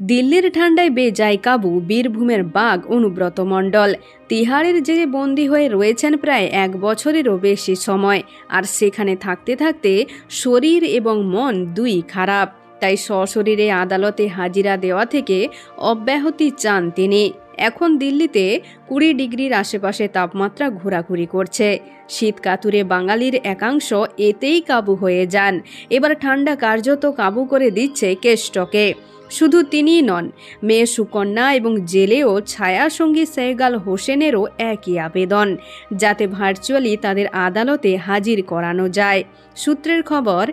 দিল্লির ঠান্ডায় বেজায় কাবু বীরভূমের বাঘ অনুব্রত মণ্ডল। তিহারের জেলে বন্দী হয়ে রয়েছেন প্রায় এক বছরেরও বেশি সময়। আর সেখানে থাকতে থাকতে শরীর এবং মন দুই খারাপ। তাই সশরীরে আদালতে হাজিরা দেওয়া থেকে অব্যাহতি চান তিনি। এখন দিল্লিতে কুড়ি ডিগ্রির আশেপাশে তাপমাত্রা ঘোরাঘুরি করছে। শীত কাতুরে বাঙালির একাংশ এতেই কাবু হয়ে যান। এবার ঠান্ডা কার্যত কাবু করে দিচ্ছে কেষ্টকে। শুধু তিনিই নন, মেয়ে সুকন্যা এবং জেলেও ছায়াসঙ্গী সৈগাল হোসেনেরও একই আবেদন, যাতে ভার্চুয়ালি তাদের আদালতে হাজির করানো যায়। সূত্রের খবর,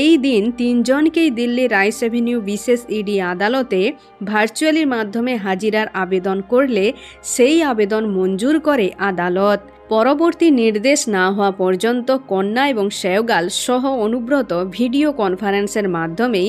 এই দিন তিনজনকেই দিল্লি রাইস অ্যাভিনিউ বিশেষ ইডি আদালতে ভার্চুয়ালির মাধ্যমে হাজিরার আবেদন করলে সেই আবেদন মঞ্জুর করে আদালত। পরবর্তী নির্দেশ না হওয়া পর্যন্ত কন্যা এবং শেওগাল সহ অনুব্রত ভিডিও কনফারেন্সের মাধ্যমেই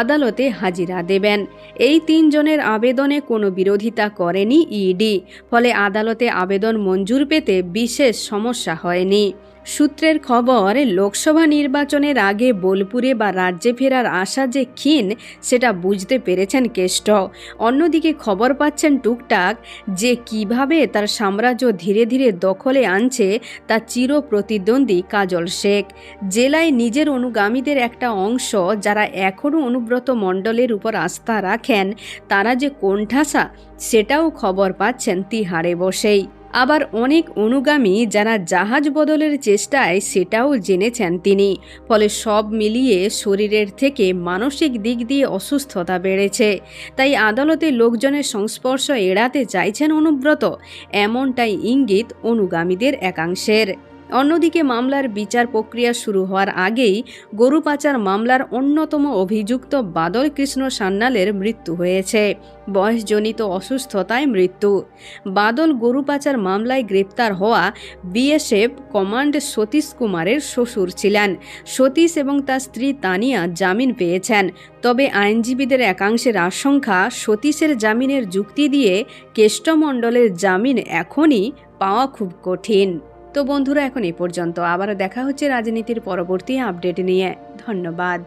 আদালতে হাজিরা দেবেন। এই তিনজনের আবেদনে কোনো বিরোধিতা করেনি ইডি, ফলে আদালতে আবেদন মঞ্জুর পেতে বিশেষ সমস্যা হয়নি। সূত্রের খবর, লোকসভা নির্বাচনের আগে বোলপুরে বা রাজ্যে ফেরার আশা যে ক্ষীণ, সেটা বুঝতে পেরেছেন কেষ্ট। অন্যদিকে খবর পাচ্ছেন টুকটাক যে কীভাবে তার সাম্রাজ্য ধীরে ধীরে দখলে আনছে তা চির প্রতিদ্বন্দ্বী কাজল শেখ। জেলায় নিজের অনুগামীদের একটা অংশ যারা এখনও অনুব্রত মণ্ডলের উপর আস্থা রাখেন, তারা যে কোণঠাসা, সেটাও খবর পাচ্ছেন তিহারে বসেই। আবার অনেক অনুগামী যারা জাহাজ বদলের চেষ্টায় সেটাও জেনেছেন তিনি। ফলে সব মিলিয়ে শরীরের থেকে মানসিক দিক দিয়ে অসুস্থতা বেড়েছে। তাই আদালতে লোকজনের সংস্পর্শ এড়াতে চাইছেন অনুব্রত। এমনটাই ইঙ্গিত অনুগামীদের একাংশের। অন্যদিকে মামলার বিচার প্রক্রিয়া শুরু হওয়ার আগেই গরু পাচার মামলার অন্যতম অভিযুক্ত বাদল কৃষ্ণ সান্যালের মৃত্যু হয়েছে। বয়সজনিত অসুস্থতায় মৃত্যু। বাদল গরু পাচার মামলায় গ্রেপ্তার হওয়া বিএসএফ কমান্ড সতীশ কুমারের শ্বশুর ছিলেন। সতীশ এবং তার স্ত্রী তানিয়া জামিন পেয়েছেন। তবে আইনজীবীদের একাংশের আশঙ্কা, সতীশের জামিনের যুক্তি দিয়ে কেষ্টমণ্ডলের জামিন এখনই পাওয়া খুব কঠিন। তো বন্ধুরা এখন এ পর্যন্ত। আবারও দেখা হচ্ছে রাজনীতির পরবর্তী আপডেট নিয়ে। ধন্যবাদ।